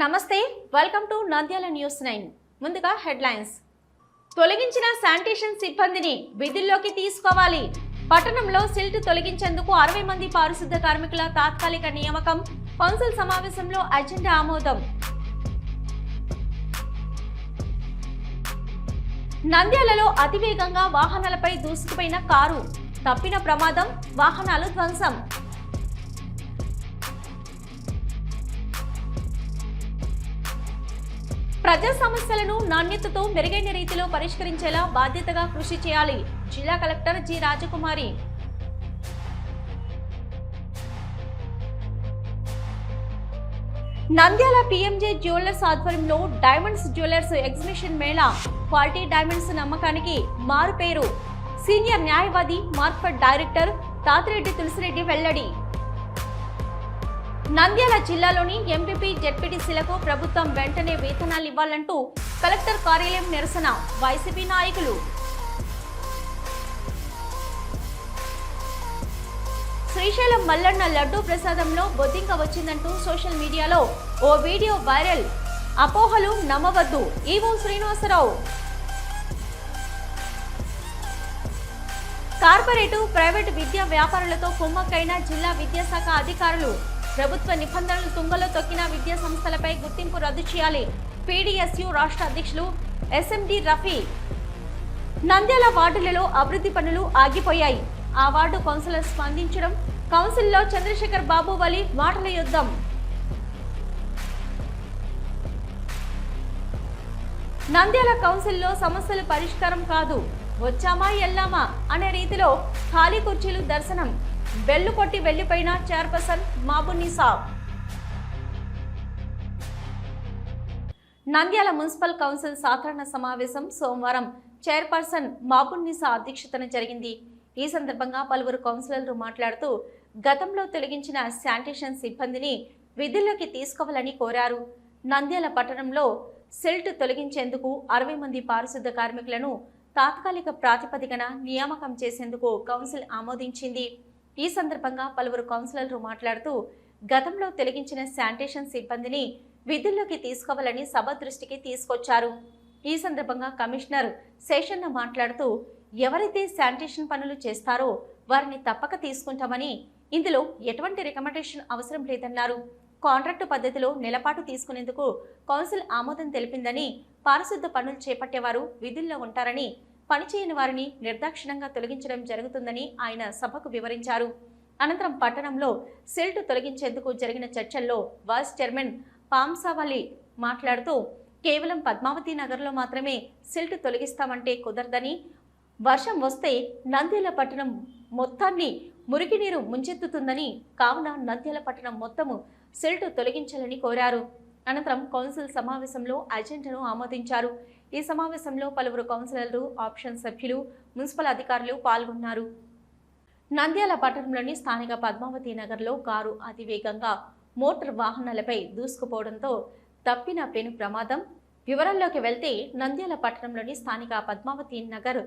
నమస్తే welcome to Nandyal news nine ముందుగా headlines తొలగించిన శానిటేషన్ సిబ్బందిని విధుల్లోకి తీసుకోవాలి. పట్టణంలో సిల్ట్ తొలగించేందుకు అరవై మంది పారిశుద్ధ కార్మికుల తాత్కాలిక నియామకం. కౌన్సిల్ సమావేశంలో అజెండా ఆమోదం. నంద్యాలలో అతివేగంగా వాహనాలపై దూసుకుపోయిన కారు. తప్పిన ప్రమాదం వాహనాలు ధ్వంసం. ప్రజా సమస్యలను నాణ్యతతో మెరుగైన రీతిలో పరిష్కరించేలా బాధ్యతగా కృషి చేయాలి. జిల్లా collector G. Rajakumari. Nandyal P M J jewellers ఆధ్వర్యంలో diamonds jewellers exhibition mela quality diamonds నమ్మకానికి మారు పేరు సీనియర్ న్యాయవాది మార్కెట్ డైరెక్టర్ తాతిరెడ్డి తులసిరెడ్డి వెల్లడి. నంద్యాల జిల్లాలోని ఎంపీపీ జెడ్పీటీసీలకు ప్రభుత్వం వెంటనే వేతనాలు ఇవ్వాలంటూ కలెక్టర్ కార్యాలయం నిరసన వైసీపీ నాయకులు. శ్రీశైలం మల్లన్న లడ్డూ ప్రసాదంలో బొద్దింక వచ్చిందంటూ సోషల్ మీడియాలో ఓ వీడియో వైరల్. అపోహలు నమ్మవద్దు. ఈవో శ్రీనివాసరావు. కార్పొరేటు ప్రైవేటు విద్యా వ్యాపారులతో కుమ్మక్కైన జిల్లా విద్యాశాఖ అధికారులు ప్రభుత్వ నిబంధనలు తుంగలో తొక్కిన విద్యా సంస్థలపై గుర్తింపు రద్దు చేయాలి. పీడీఎస్యు రాష్ట్ర అధ్యక్షులు ఎస్ఎండి రఫీ. నంద్యాల వార్డులలో అభివృద్ధి పనులు ఆగిపోయాయి. ఆ వార్డు కౌన్సిలర్ స్పందించడం కౌన్సిల్లో చంద్రశేఖర్ బాబు వలి మాటల యుద్ధం. నంద్యాల కౌన్సిల్లో సమస్యలు పరిష్కారం కాదు. వచ్చామా ఎల్లామా అనే రీతిలో ఖాళీ కుర్చీలు దర్శనం. బెల్లు కొట్టి వెళ్ళిపోయిన chairperson Mabunisa Nandyal municipal council సాధారణ సమావేశం సోమవారం. చైర్పర్సన్ మాబున్నిసా అధ్యక్షతన జరిగింది. ఈ సందర్భంగా పలువురు కౌన్సిలర్లు మాట్లాడుతూ గతంలో తొలగించిన శానిటేషన్ సిబ్బందిని విధుల్లోకి తీసుకోవాలని కోరారు. నంద్యాల పట్టణంలో సిల్ట్ తొలగించేందుకు అరవై మంది పారిశుద్ధ కార్మికులను తాత్కాలిక ప్రాతిపదికన నియామకం చేసేందుకు కౌన్సిల్ ఆమోదించింది. ఈ సందర్భంగా పలువురు కౌన్సిలర్లు మాట్లాడుతూ గతంలో తొలగించిన శానిటేషన్ సిబ్బందిని విధుల్లోకి తీసుకోవాలని సభ దృష్టికి తీసుకొచ్చారు. ఈ సందర్భంగా కమిషనర్ శేషన్న మాట్లాడుతూ ఎవరైతే శానిటేషన్ పనులు చేస్తారో వారిని తప్పక తీసుకుంటామని ఇందులో ఎటువంటి రికమెండేషన్ అవసరం లేదన్నారు. కాంట్రాక్టు పద్ధతిలో నిలపాటు తీసుకునేందుకు కౌన్సిల్ ఆమోదం తెలిపిందని పారిశుద్ధ పనులు చేపట్టేవారు విధుల్లో ఉంటారని పనిచేయని వారిని నిర్దాక్షిణంగా తొలగించడం జరుగుతుందని ఆయన సభకు వివరించారు. అనంతరం పట్టణంలో సిల్ట్ తొలగించేందుకు జరిగిన చర్చల్లో వైస్ చైర్మన్ పాంసావలి మాట్లాడుతూ కేవలం పద్మావతి నగర్లో మాత్రమే సిల్ట్ తొలగిస్తామంటే కుదరదని వర్షం వస్తే నంద్యాల పట్టణం మొత్తాన్ని మురికినీరు ముంచెత్తుతుందని కావున నంద్యాల పట్టణం మొత్తము సిల్ట్ తొలగించాలని కోరారు. అనంతరం కౌన్సిల్ సమావేశంలో అజెండాను ఆమోదించారు. ఈ సమావేశంలో పలువురు కౌన్సిలర్లు ఆప్షన్ సభ్యులు మున్సిపల్ అధికారులు పాల్గొన్నారు. నంద్యాల పట్టణంలోని స్థానిక పద్మావతి నగర్లో కారు అతివేగంగా మోటార్ వాహనాలపై దూసుకుపోవడంతో తప్పిన పెను ప్రమాదం. వివరాల్లోకి వెళ్తే నంద్యాల పట్టణంలోని స్థానిక Padmavati Nagar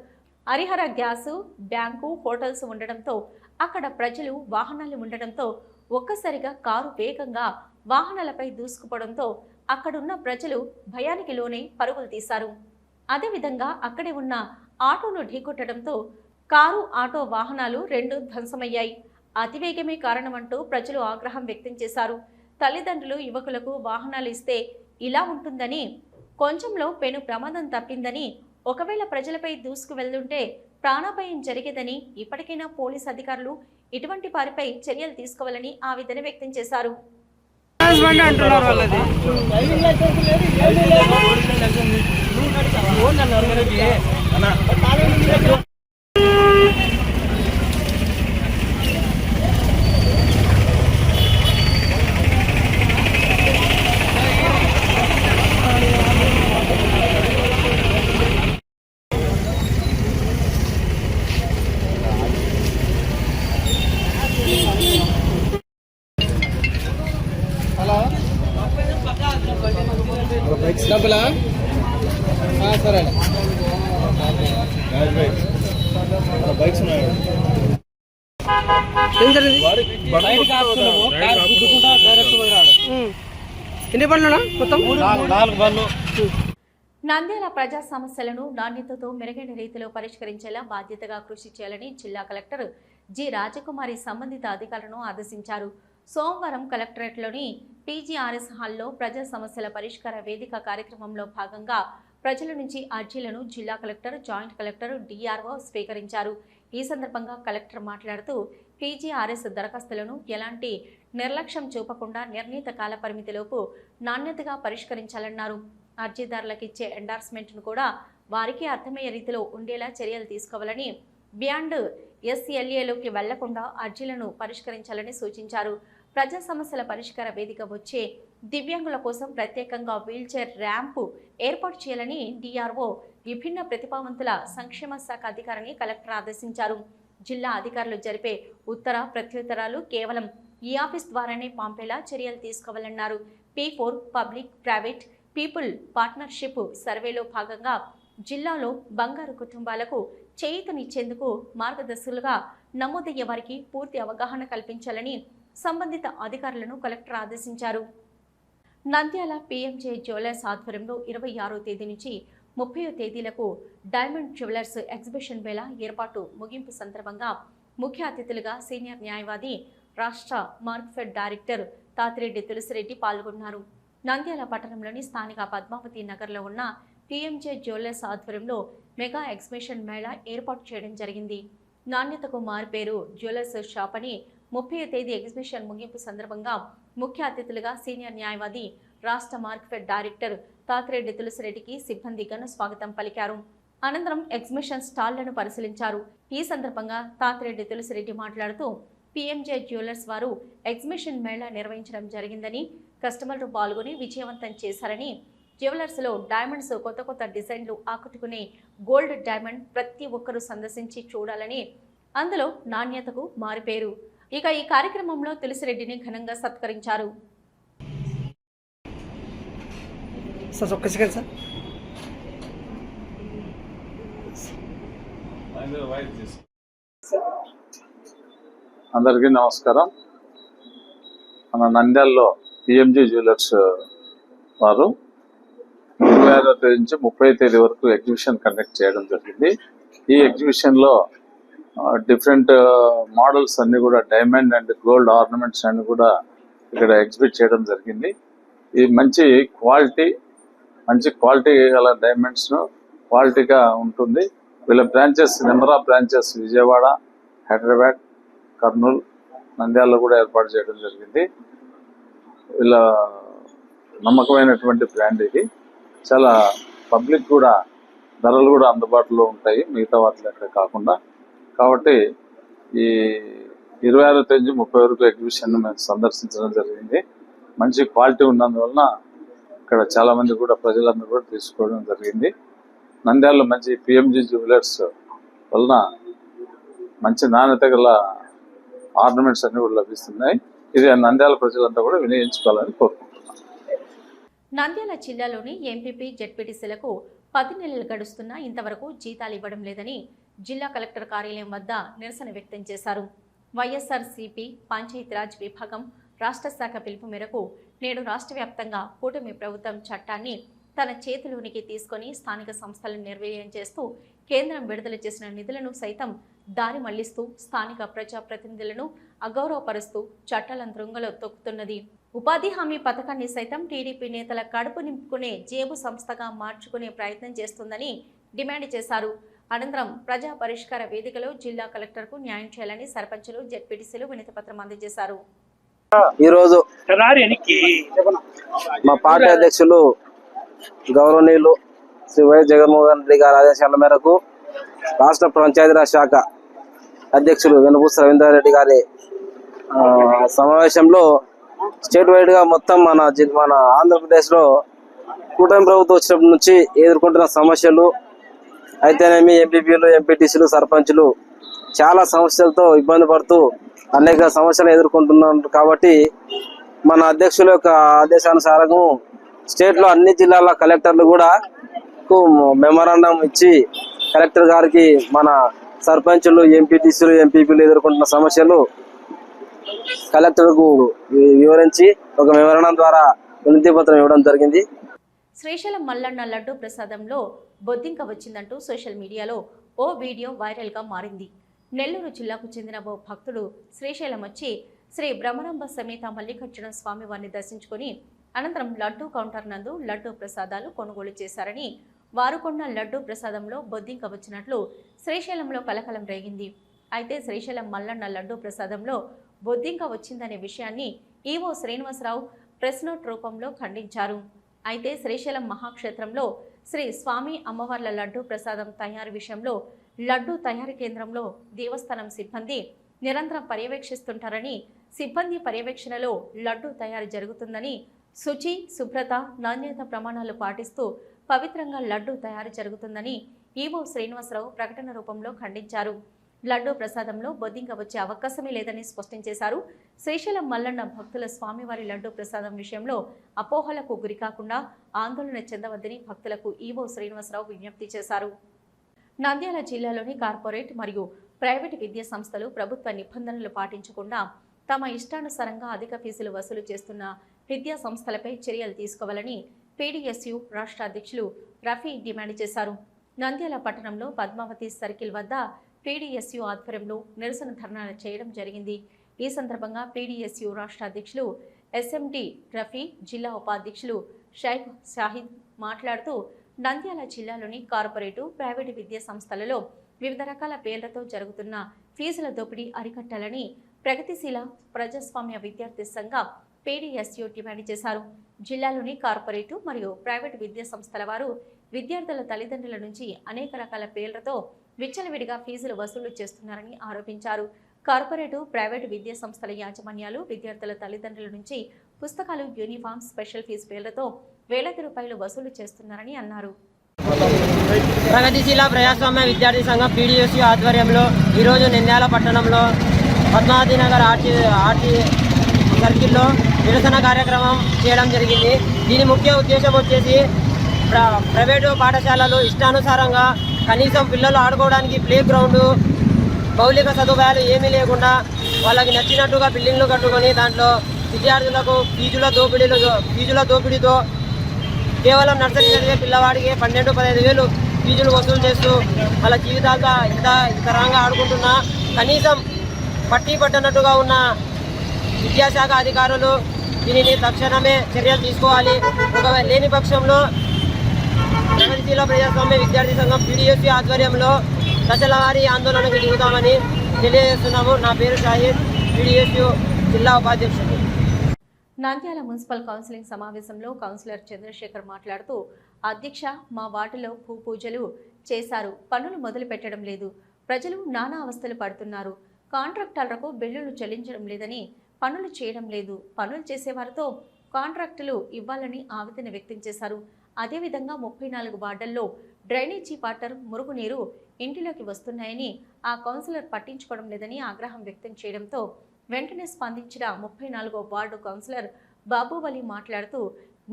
Harihara gas bank hotels ఉండడంతో అక్కడ ప్రజలు వాహనాలు ఉండడంతో ఒక్కసారిగా కారు వేగంగా వాహనాలపై దూసుకుపోవడంతో అక్కడున్న ప్రజలు భయానికి లోనే పరుగులు తీశారు. అదేవిధంగా అక్కడే ఉన్న ఆటోను ఢీకొట్టడంతో కారు ఆటో వాహనాలు రెండు ధ్వంసమయ్యాయి. అతివేగమే కారణమంటూ ప్రజలు ఆగ్రహం వ్యక్తం చేశారు. తల్లిదండ్రులు యువకులకు వాహనాలు ఇస్తే ఇలా ఉంటుందని కొంచెంలో పెను ప్రమాదం తప్పిందని ఒకవేళ ప్రజలపై దూసుకు వెళ్తుంటే ప్రాణాపాయం జరిగేదని ఇప్పటికైనా పోలీస్ అధికారులు ఇటువంటి వారిపై చర్యలు తీసుకోవాలని ఆవేదన వ్యక్తం చేశారు. హస్బెండ్ అంటున్నారు వాళ్ళది. డబ్బులా ఆ, సరే బైక్స్ ఉన్నాయి ఏం జరిగింది? ఎన్ని బండ్లు మొత్తం? నాలుగు నంద్యాల ప్రజా సమస్యలను నాణ్యతతో మెరుగైన రీతిలో పరిష్కరించేలా బాధ్యతగా కృషి చేయాలని జిల్లా కలెక్టర్ జి రాజకుమారి సంబంధిత అధికారులను ఆదేశించారు. సోమవారం కలెక్టరేట్లోని పీజీఆర్ఎస్ హాల్లో ప్రజా సమస్యల పరిష్కార వేదిక కార్యక్రమంలో భాగంగా ప్రజల నుంచి అర్జీలను జిల్లా కలెక్టర్ జాయింట్ కలెక్టర్ డిఆర్ఓ స్వీకరించారు. ఈ సందర్భంగా కలెక్టర్ మాట్లాడుతూ పీజీఆర్ఎస్ దరఖాస్తులను ఎలాంటి నిర్లక్ష్యం చూపకుండా నిర్ణీత కాల పరిమితిలోపు నాణ్యతగా పరిష్కరించాలన్నారు. అర్జీదారులకు ఇచ్చే ఎండార్స్మెంట్ను కూడా వారికి అర్థమయ్యే రీతిలో ఉండేలా చర్యలు తీసుకోవాలని బియాండ్ ఎస్ఎల్ఏలోకి వెళ్ళకుండా అర్జీలను పరిష్కరించాలని సూచించారు. ప్రజా సమస్యల పరిష్కార వేదిక వచ్చే దివ్యాంగుల కోసం ప్రత్యేకంగా వీల్చైర్ ర్యాంపు ఏర్పాటు చేయాలని డిఆర్ఓ విభిన్న ప్రతిభావంతుల సంక్షేమ శాఖ అధికారిని కలెక్టర్ ఆదేశించారు. జిల్లా అధికారులు జరిపే ఉత్తర ప్రత్యుత్తరాలు కేవలం ఈ ఆఫీస్ ద్వారానే పంపేలా చర్యలు తీసుకోవాలన్నారు. P four public private people partnership సర్వేలో భాగంగా జిల్లాలో బంగారు కుటుంబాలకు చేయూతనిచ్చేందుకు మార్గదర్శులుగా నమోదయ్యే వారికి పూర్తి అవగాహన కల్పించాలని సంబంధిత అధికారులను కలెక్టర్ ఆదేశించారు. నంద్యాల పీఎంజే జ్యువెలర్స్ ఆధ్వర్యంలో ఇరవై ఆరో తేదీ నుంచి ముప్పై తేదీలకు డైమండ్ జ్యువెలర్స్ ఎగ్జిబిషన్ వేళ ఏర్పాటు ముగింపు సందర్భంగా ముఖ్య అతిథులుగా సీనియర్ న్యాయవాది రాష్ట్ర మార్క్ఫెడ్ డైరెక్టర్ తాతిరెడ్డి తులసిరెడ్డి పాల్గొన్నారు. నంద్యాల పట్టణంలోని స్థానిక పద్మావతి నగర్లో ఉన్న పీఎంజే జ్యువెలర్స్ ఆధ్వర్యంలో మెగా ఎగ్జిబిషన్ మేళా ఏర్పాటు చేయడం జరిగింది. నాణ్యతకు మారుపేరు జ్యువెలర్స్ షాప్ అని ముప్పై తేదీ ఎగ్జిబిషన్ ముగింపు సందర్భంగా ముఖ్య అతిథులుగా సీనియర్ న్యాయవాది రాష్ట్ర మార్కెట్ డైరెక్టర్ తాతిరెడ్డి తులసిరెడ్డికి సిబ్బంది ఘన స్వాగతం పలికారు. అనంతరం ఎగ్జిబిషన్ స్టాళ్ళను పరిశీలించారు. ఈ సందర్భంగా తాతిరెడ్డి తులసిరెడ్డి మాట్లాడుతూ పీఎంజే జ్యువెలర్స్ వారు ఎగ్జిబిషన్ మేళా నిర్వహించడం జరిగిందని కస్టమర్లు పాల్గొని విజయవంతం చేశారని జ్యువెలర్స్లో డైమండ్స్ కొత్త కొత్త డిజైన్లు ఆకట్టుకునే గోల్డ్ డైమండ్ ప్రతి ఒక్కరూ సందర్శించి చూడాలని అందులో నాణ్యతకు మారిపేరు ఇక ఈ కార్యక్రమంలో తులసిరెడ్డిని ఘనంగా సత్కరించారు. సార్ ఒక్క సెకండ్ సార్. అందరికీ నమస్కారం. మన నంద్యాలలో పిఎంజి జ్యువెలర్స్ వారు ఇరవై ఆరో తేదీ నుంచి ముప్పై తేదీ వరకు ఎగ్జిబిషన్ కండక్ట్ చేయడం జరిగింది. ఈ ఎగ్జిబిషన్లో డిఫరెంట్ మోడల్స్ అన్ని కూడా డైమండ్ అండ్ గోల్డ్ ఆర్నమెంట్స్ అన్ని కూడా ఇక్కడ ఎగ్జిబిట్ చేయడం జరిగింది. ఇది మంచి క్వాలిటీ మంచి క్వాలిటీ గల డైమండ్స్ క్వాలిటీగా ఉంటుంది. వీళ్ళ branches number of branches Vijayawada Hyderabad Kurnool నంద్యాలలో కూడా ఏర్పాటు చేయడం జరిగింది. వీళ్ళ నమ్మకమైనటువంటి బ్రాండ్ ఇది. చాలా పబ్లిక్ కూడా ధరలు కూడా అందుబాటులో ఉంటాయి. మిగతా వాటిలో లెక్క కాకుండా. కాబట్టి ఈ ఇరవై ఆరో తేదీ ముప్పై వరకు ఎగ్జిబిషన్ మేము సందర్శించడం జరిగింది. మంచి క్వాలిటీ ఉన్నందువలన ఇక్కడ చాలా మంది కూడా ప్రజలందరూ కూడా తీసుకోవడం జరిగింది. నంద్యాలలో మంచి పిఎంజీ జ్యువెలర్స్ వలన మంచి నాణ్యత గల ఆర్నమెంట్స్ అన్ని కూడా లభిస్తున్నాయి. ఇది నంద్యాల ప్రజలంతా కూడా వినియోగించుకోవాలని కోరుకుంటున్నాను నంద్యాల జిల్లాలోని ఎంపీపీ జెడ్పీటీసీలకు పది నెలలు గడుస్తున్నా ఇంతవరకు జీతాలు ఇవ్వడం లేదని జిల్లా కలెక్టర్ కార్యాలయం వద్ద నిరసన వ్యక్తం చేశారు. వైఎస్ఆర్సీపీ పంచాయతీరాజ్ విభాగం రాష్ట్ర శాఖ పిలుపు మేరకు నేడు రాష్ట్ర వ్యాప్తంగా కూటమి ప్రభుత్వం చట్టాన్ని తన చేతిలోనికి తీసుకొని స్థానిక సంస్థలను నిర్వీర్యం చేస్తూ కేంద్రం విడుదల చేసిన నిధులను సైతం దారి మళ్ళిస్తూ స్థానిక ప్రజాప్రతినిధులను అగౌరవపరుస్తూ చట్టాలను దృంగలో తొక్కుతున్నది. ఉపాధి హామీ పథకాన్ని సైతం టీడీపీ నేతల కడుపు నింపుకునే జేబు సంస్థగా మార్చుకునే ప్రయత్నం చేస్తుందని డిమాండ్ చేశారు. అనంతరం ప్రజా పరిష్కార వేదికలో జిల్లా కలెక్టర్కు న్యాయం చేయాలని సర్పంచులు జెడ్పీటీసీలు వినతిపత్రం అందజేశారు. ఈరోజు మా పార్టీ అధ్యక్షులు గౌరవనీయులు శ్రీ వైఎస్ జగన్మోహన్ రెడ్డి గారి ఆదేశాల మేరకు రాష్ట్ర పంచాయతీరాజ్ శాఖ అధ్యక్షులు వెనుపూస రవీంద్రారెడ్డి గారి సమావేశంలో స్టేట్ వైడ్గా మొత్తం మన మన ఆంధ్రప్రదేశ్లో కూటమి ప్రభుత్వం వచ్చినప్పటి నుంచి ఎదుర్కొంటున్న సమస్యలు అయితేనేమి ఎంపీపీలు ఎంపీటీసీలు సర్పంచులు చాలా సమస్యలతో ఇబ్బంది పడుతూ అనేక సమస్యలు ఎదుర్కొంటున్నారు కాబట్టి మన అధ్యక్షుల యొక్క ఆదేశానుసారము స్టేట్లో అన్ని జిల్లాల కలెక్టర్లు కూడా మెమరాండం ఇచ్చి కలెక్టర్ గారికి మన సర్పంచులు ఎంపీటీసీలు ఎంపీపీలు ఎదుర్కొంటున్న సమస్యలు కలెక్టర్కు వివరించి ఒక మెమరాండం ద్వారా వినతి పత్రం ఇవ్వడం జరిగింది. శ్రీశైలం మల్లన్న లడ్డు ప్రసాదంలో బొద్దింక వచ్చిందంటూ సోషల్ మీడియాలో ఓ వీడియో వైరల్గా మారింది. నెల్లూరు జిల్లాకు చెందిన ఓ భక్తుడు శ్రీశైలం వచ్చి శ్రీ బ్రహ్మరంభ సమేత మల్లికార్జున స్వామి వారిని దర్శించుకొని అనంతరం లడ్డూ కౌంటర్ నందు లడ్డూ ప్రసాదాలు కొనుగోలు చేశారని వారు కొన్న లడ్డూ ప్రసాదంలో బొద్దింక వచ్చినట్లు శ్రీశైలంలో కలకలం రేగింది. అయితే శ్రీశైలం మల్లన్న లడ్డూ ప్రసాదంలో బొద్దింక వచ్చిందనే విషయాన్ని ఈవో శ్రీనివాసరావు ప్రెస్ నోట్ రూపంలో ఖండించారు. అయితే శ్రీశైలం మహాక్షేత్రంలో శ్రీ స్వామి అమ్మవార్ల లడ్డూ ప్రసాదం తయారీ విషయంలో లడ్డూ తయారీ కేంద్రంలో దేవస్థానం సిబ్బంది నిరంతరం పర్యవేక్షిస్తుంటారని సిబ్బంది పర్యవేక్షణలో లడ్డు తయారీ జరుగుతుందని శుచి శుభ్రత నాణ్యత ప్రమాణాలు పాటిస్తూ పవిత్రంగా లడ్డు తయారు జరుగుతుందని ఈవో శ్రీనివాసరావు ప్రకటన రూపంలో ఖండించారు. లడ్డూ ప్రసాదంలో బొద్దింక వచ్చే అవకాశమే లేదని స్పష్టం చేశారు. శ్రీశైలం మల్లన్న భక్తుల స్వామివారి లడ్డూ ప్రసాదం విషయంలో అపోహలకు గురికాకుండా ఆందోళన చెందవద్దని భక్తులకు ఈవో శ్రీనివాసరావు విజ్ఞప్తి చేశారు. నంద్యాల జిల్లాలోని కార్పొరేట్ మరియు ప్రైవేటు విద్యా సంస్థలు ప్రభుత్వ నిబంధనలు పాటించకుండా తమ ఇష్టానుసారంగా అధిక ఫీజులు వసూలు చేస్తున్న విద్యా సంస్థలపై చర్యలు తీసుకోవాలని పీడీఎస్యు రాష్ట్ర అధ్యక్షులు రఫీ డిమాండ్ చేశారు. నంద్యాల పట్టణంలో పద్మావతి సర్కిల్ వద్ద పీడీఎస్యు ఆధ్వర్యంలో నిరసన ధర్నాలు చేయడం జరిగింది. ఈ సందర్భంగా పీడీఎస్యు రాష్ట్ర అధ్యక్షులు ఎస్ఎండి రఫీ జిల్లా ఉపాధ్యక్షులు షైఖ్ షాహిద్ మాట్లాడుతూ నంద్యాల జిల్లాలోని కార్పొరేటు ప్రైవేటు విద్యా సంస్థలలో వివిధ రకాల పేర్లతో జరుగుతున్న ఫీజుల దోపిడీ అరికట్టాలని ప్రగతిశీల ప్రజాస్వామ్య విద్యార్థి సంఘం పీడీఎస్యు డిమాండ్ చేశారు. జిల్లాలోని కార్పొరేటు మరియు ప్రైవేటు విద్యా సంస్థల వారు విద్యార్థుల తల్లిదండ్రుల నుంచి అనేక రకాల పేర్లతో విచ్చలవిడిగా ఫీజులు వసూలు చేస్తున్నారని ఆరోపించారు. కార్పొరేటు ప్రైవేటు విద్యా సంస్థల యాజమాన్యాలు విద్యార్థుల తల్లిదండ్రుల నుంచి పుస్తకాలు యూనిఫామ్ స్పెషల్ ఫీజు పేర్లతో వేలాది రూపాయలు వసూలు చేస్తున్నారని అన్నారు. ప్రగతిశీల ప్రజాస్వామ్య విద్యార్థి సంఘం పీడిఎస్సి ఆధ్వర్యంలో ఈరోజు నింద్యాల పట్టణంలో పద్మావతి నగర్ ఆర్టీ ఆర్టీ సర్కిల్లో నిరసన కార్యక్రమం చేయడం జరిగింది. దీని ముఖ్య ఉద్దేశం వచ్చేసి ప్ర ప్రైవేటు పాఠశాలలు ఇష్టానుసారంగా కనీసం పిల్లలు ఆడుకోవడానికి ప్లే గ్రౌండ్ మౌలిక సదుపాయాలు ఏమీ లేకుండా వాళ్ళకి నచ్చినట్టుగా బిల్డింగ్లు కట్టుకొని దాంట్లో విద్యార్థులకు ఫీజుల దోపిడీలు ఫీజుల దోపిడీతో కేవలం నర్సరీ చదివే పిల్లవాడికి పన్నెండు పదహైదు వేలు ఫీజులు వసూలు చేస్తూ వాళ్ళ జీవితాలతో ఇంత ఇతరంగా ఆడుకుంటున్నా కనీసం పట్టి పట్టనట్టుగా ఉన్న విద్యాశాఖ అధికారులు దీనిని తక్షణమే చర్యలు తీసుకోవాలి. ఒకవేళ లేని పక్షంలో ప్రగతిశీల ప్రజాస్వామ్య విద్యార్థి సంఘం పీడిఎస్సీ ఆధ్వర్యంలో దశల వారీ ఆందోళనకు దిగుతామని తెలియజేస్తున్నాము. నా పేరు Shahid P D S U జిల్లా ఉపాధ్యక్షుడు. నంద్యాల మున్సిపల్ కౌన్సిలింగ్ సమావేశంలో కౌన్సిలర్ చంద్రశేఖర్ మాట్లాడుతూ అధ్యక్ష మా వార్డులో భూ పూజలు చేశారు. పనులు మొదలు పెట్టడం లేదు. ప్రజలు నానా అవస్థలు పడుతున్నారు. కాంట్రాక్టర్లకు బిల్లులు చెల్లించడం లేదని పనులు చేయడం లేదు. పనులు చేసేవారితో కాంట్రాక్టులు ఇవ్వాలని ఆవేదన వ్యక్తం చేశారు. అదేవిధంగా ముప్పై నాలుగు వార్డుల్లో డ్రైనేజీ వాటర్ మురుగునీరు ఇంటిలోకి వస్తున్నాయని ఆ కౌన్సిలర్ పట్టించుకోవడం లేదని ఆగ్రహం వ్యక్తం చేయడంతో వెంటనే స్పందించిన ముప్పై నాలుగో వార్డు కౌన్సిలర్ బాబువలి మాట్లాడుతూ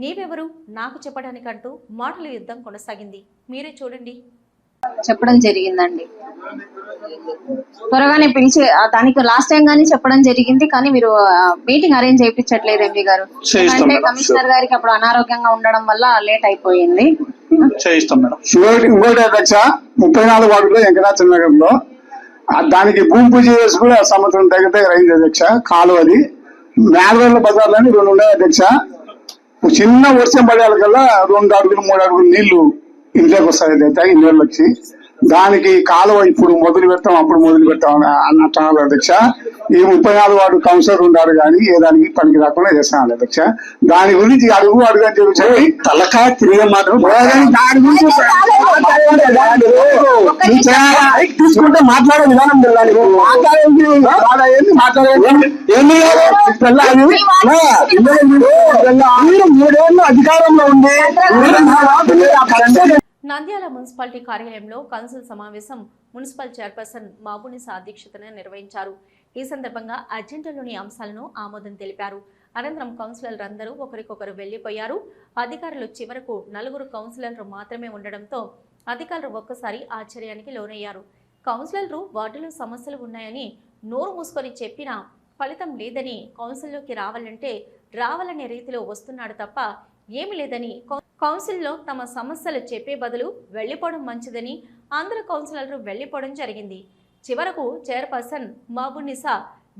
నీవెవరు? నాకు చెప్పడానికంటూ మాటల యుద్ధం కొనసాగింది. మీరే చూడండి. చెప్పడం జరిగిందండి. త్వరగానే పిలిచి ఆ, దానికి లాస్ట్ టైం గానీ చెప్పడం జరిగింది కానీ మీరు మీటింగ్ అరేంజ్ చేయించట్లేదు ఎంపీ గారు. అంటే మేడం, కమిషనర్ గారికి అప్పుడు అనారోగ్యంగా ఉండడం వల్ల లేట్ అయిపోయింది. చేయిస్తాం మేడం. ఇంకోటి అధ్యక్ష ముప్పై నాలుగు వార్డులో వెంకటాచల నగర్లో. ఆ దానికి భూమి పూజ చేసి కూడా సంవత్సరం దగ్గర దగ్గర అయింది అధ్యక్ష కాలువది. మేడవేళ్ళ బజార్లని రెండు ఉన్నాయి అధ్యక్ష. చిన్న వర్షం పడేకల్లా రెండు అడుగులు మూడు అడుగులు నీళ్ళు ఇంట్లోకి వస్తాయి అధ్యక్ష ఇళ్ళకి వచ్చి. దానికి కాలువ ఇప్పుడు మొదలు పెడతాం అప్పుడు మొదలు పెడతాం అని అన్నట్టు అన్నారు అధ్యక్ష. ఈ ముప్పై నాలుగు వార్డు కౌన్సిలర్ ఉన్నారు కానీ ఏ దానికి పనికి రాకుండా చేస్తాను అధ్యక్ష. దాని గురించి అడుగు అడుగు అని చెప్పి తలకాయ తిరిగే దాని గురించి తీసుకుంటే మాట్లాడే విధానం మాట్లాడేది మాట్లాడేది మూడేళ్ళు అధికారంలో ఉండి నంద్యాల మున్సిపాలిటీ కార్యాలయంలో కౌన్సిల్ సమావేశం మున్సిపల్ చైర్పర్సన్ మాగునిస అధ్యక్షతన నిర్వహించారు. ఈ సందర్భంగా అజెండాలోని అంశాలను ఆమోదం తెలిపారు. అనంతరం కౌన్సిలర్లు అందరూ ఒకరికొకరు వెళ్ళిపోయారు అధికారులు చివరకు నలుగురు కౌన్సిలర్లు మాత్రమే ఉండడంతో అధికారులు ఒక్కసారి ఆశ్చర్యానికి లోనయ్యారు. కౌన్సిలర్లు వార్డులో సమస్యలు ఉన్నాయని నోరు మూసుకొని చెప్పినా ఫలితం లేదని కౌన్సిల్లోకి రావాలంటే రావాలనే రీతిలో వస్తున్నాడు తప్ప ఏమి లేదని కౌన్సిల్లో తమ సమస్యలు చెప్పే బదులు వెళ్ళిపోవడం మంచిదని అందరు కౌన్సిలర్లు వెళ్ళిపోవడం జరిగింది. చివరకు చైర్పర్సన్ మాబునిసా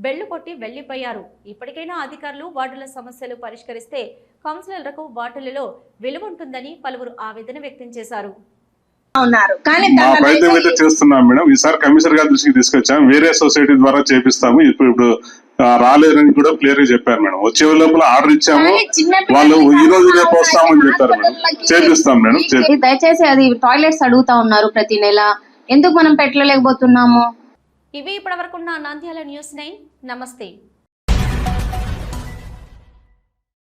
బెళ్ళు కొట్టి వెళ్ళిపోయారు ఇప్పటికైనా అధికారులు వార్డుల సమస్యలు పరిష్కరిస్తే కౌన్సిలర్లకు వార్డులలో విలువ ఉంటుందని పలువురు ఆవేదన వ్యక్తం చేశారు. ఉన్నారు. కానీ చేస్తున్నాం మేడం ఈసారి కమిషనర్ గారి దృష్టికి తీసుకొచ్చాం. వేరే సొసైటీ ద్వారా చేపిస్తాము. ఇప్పుడు ఇప్పుడు ఆ, రాలేరని కూడా క్లియర్గా చెప్పారు మేడం. వచ్చే లోపల ఆర్డర్ ఇచ్చాము. వాళ్ళు ఈ రోజు రేపు వస్తామని చెప్పారు మేడం. చేపిస్తాం మేడం. దయచేసి అది టాయిలెట్స్ అడుగుతా ఉన్నారు ప్రతి నెల. ఎందుకు మనం పెట్టలేకపోతున్నాము? ఇవి ఇప్పటివరకున్న నంద్యాల న్యూస్ నైన్. నమస్తే.